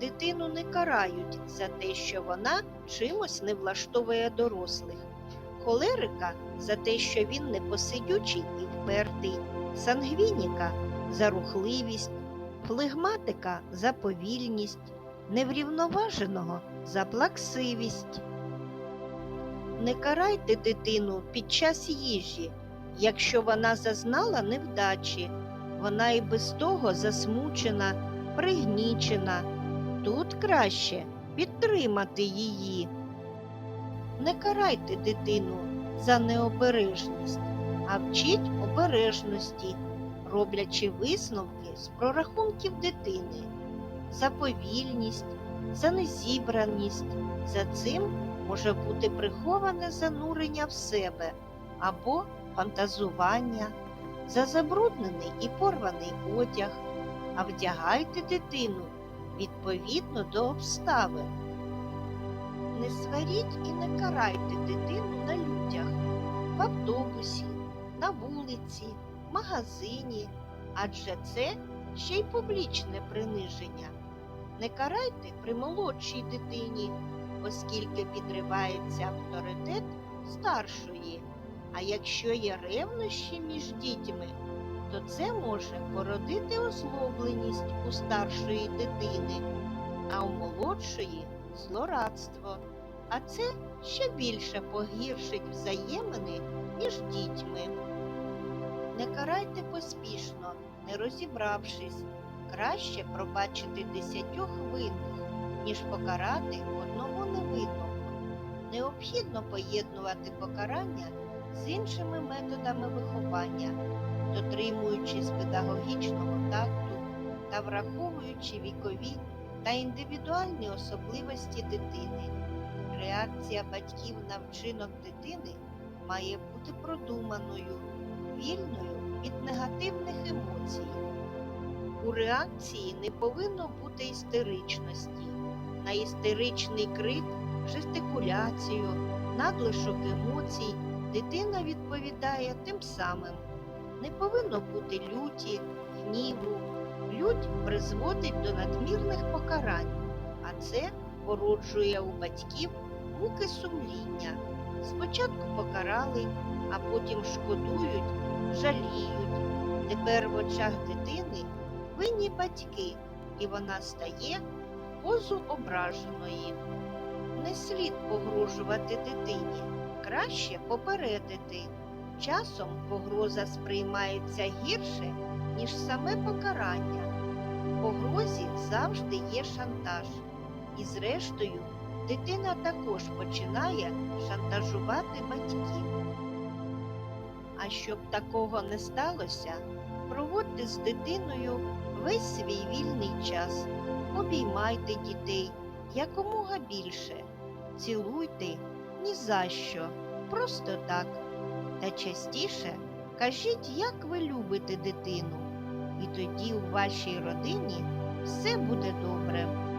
дитину не карають за те, що вона чимось не влаштовує дорослих. Холерика за те, що він непосидючий і впертий, сангвініка за рухливість, флегматика за повільність, неврівноваженого за плаксивість. Не карайте дитину під час їжі, якщо вона зазнала невдачі, вона і без того засмучена, пригнічена. Тут краще підтримати її. Не карайте дитину за необережність, а вчіть обережності, роблячи висновки з прорахунків дитини, за повільність, за незібраність. За цим може бути приховане занурення в себе або фантазування, за забруднений і порваний одяг, а вдягайте дитину відповідно до обставин. Не сваріть і не карайте дитину на людях, в автобусі, на вулиці, магазині, адже це ще й публічне приниження. Не карайте при молодшій дитині, оскільки підривається авторитет старшої. А якщо є ревнощі між дітьми, то це може породити озлобленість у старшої дитини, а у молодшої злорадство. А це ще більше погіршить взаємини між дітьми. Не карайте поспішно, не розібравшись. Краще пробачити десятьох винних, ніж покарати одного невинного. Необхідно поєднувати покарання з іншими методами виховання, дотримуючись педагогічного такту та враховуючи вікові та індивідуальні особливості дитини. Реакція батьків на вчинок дитини має бути продуманою, вільною від негативних емоцій. У реакції не повинно бути істеричності. На істеричний крик, жестикуляцію, надлишок емоцій дитина відповідає тим самим. Не повинно бути люті, гніву. Лють призводить до надмірних покарань, а це породжує у батьків муки сумління. Спочатку покарали, а потім шкодують, жаліють. Тепер в очах дитини винні батьки, і вона стає позу ображеної. Не слід погрожувати дитині, краще попередити. Часом погроза сприймається гірше, ніж саме покарання. В погрозі завжди є шантаж. І зрештою, дитина також починає шантажувати батьків. А щоб такого не сталося, проводьте з дитиною весь свій вільний час, обіймайте дітей якомога більше, цілуйте ні за що, просто так. Та частіше кажіть, як ви любите дитину, і тоді у вашій родині все буде добре.